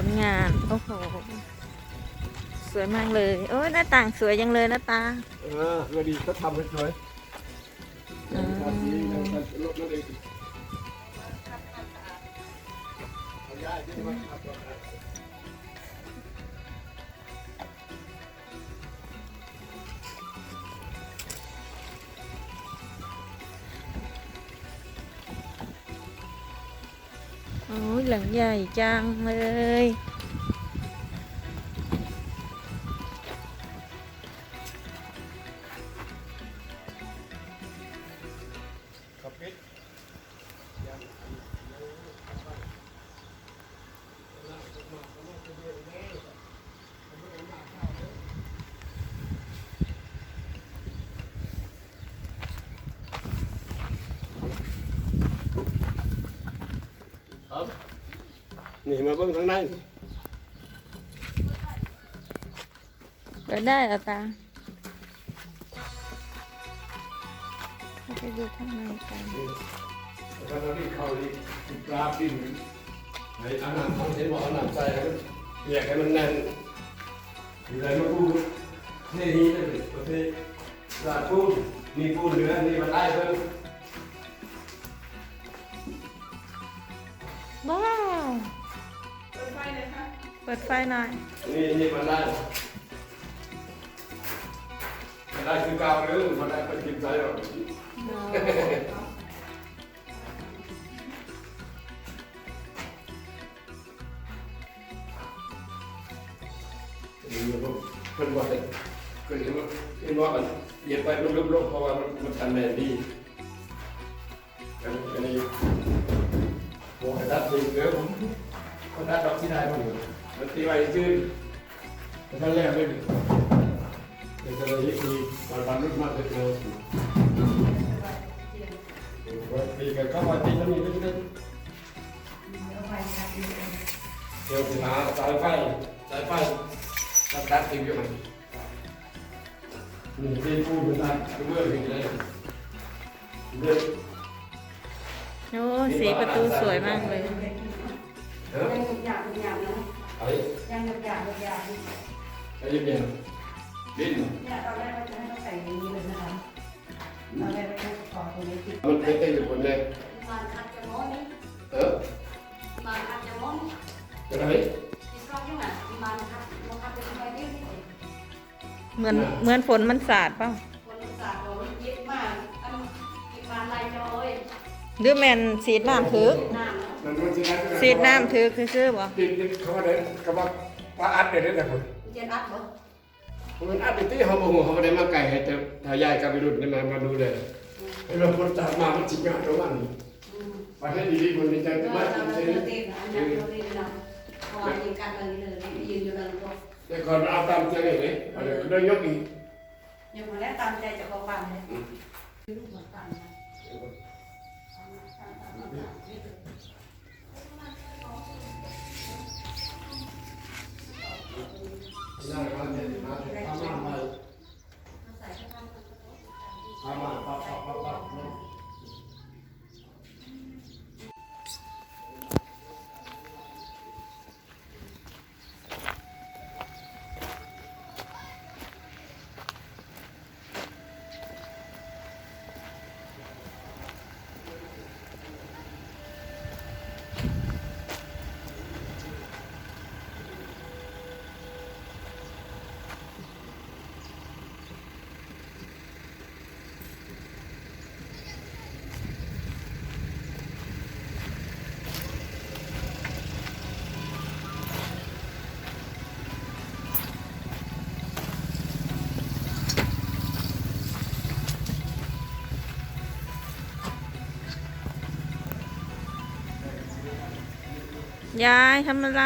ผลงาน โอ้โห สวยมากเลย โอ้ยหน้าต่างสวยยังเลยหน้าตา เออเออดีก็ทำให้สวยอืม ทำดีนะรถนั่นเอง เอาย้า นี่มาเบิ่งทางในเปิดได้เหรอตาเข้าไปดูข้างในกันแล้วก็ที่เขาที่ติดกราฟที่ในอันนั้นทำเห็นว่าอันนั้นใส่ให้มันเรียกให้มันแน่นอยู่ในมะพูเทนี้เลยประเภทสาดปูนนี่ปูนเหลือนี่มันได้เพิ่มว้า ปิดไฟหน่อย นี่นี่มันได้มันได้คือเก่าหรือมันได้เป็นกินใจหรอกนี่มันก็เพิ่นว่าเลยเพิ่นเห็นว่าเห็นว่ามันเหยียบไปมันลุกๆเพราะว่ามันมันทันแม่นดีกันกันนี่โอ้ยดัดดีเด้อผมคนดัดดอกที่ได้มันอยู่มันตีไว้ซื่อมันทันแรกเลย เดี๋ยวจะได้ยิมีมันบันรุ่นมากเลยเดียวว่าตีกันก็ว่าตีกันนี่นิดนึงเดี๋ยวสิหาสายไฟสายไฟตัดตัดทิ้งอยู่มันนี่ตีปูนตัดเมื่อถึงเลยเดือดโอ้สีประตูสวยมากเลยเออยังหยาบหยาบนะ ไอ้ยังหยาบหยาบไอ้ยังยังดิ้นเนี่ยตอนแรกเราจะให้เราใส่อย่างนี้เลยนะคะตอนแรกเราจะขอตรงนี้ติดมันเป็นเต้นอยู่บนเนี่ยมันคัดจะมอนี่เออมันคัดจะมอนี่เป็นไรที่ชอบยังไงมันคัดมันคัดเป็นไปนี่เหมือนเหมือนฝนมันสาดเปล่าคนศาสตร์เราเย็บมากอันอีกมันลายจอยหรือแมนสีดน้ำถือน้ำเนาะมันมันจะได้สีดน้ำถือคือซื้อบ่ดิ้นดิ้นเขาว่าได้เขาว่าว่าอัดเด็ดได้แต่คนเจนอัดเหรอมันอัดที่เขาโมโหเขาไม่ได้มาไก่ให้แต่ทายายกับไปรุ่นนี่มามาดูเลยไอ้เราคนตัดมามันจิงงานตรงนั้นประเทศดีๆคนนี้ใจเรามากจเราริงเราเต้นนะอันนี้เราเต้นนะพอยิงกันเลยเลยยืนอยู่กันก็ๆแต่ก่อนเอาตามใจเลยเนี่ยเดี๋ยวเดินยกอีกยังมาแล้วตามใจจะพอฟังเลยลูกเหมือนกันนะ นั่งมาเนี่ยมาทำมาใหม่ ทำมา ยายทำอะไร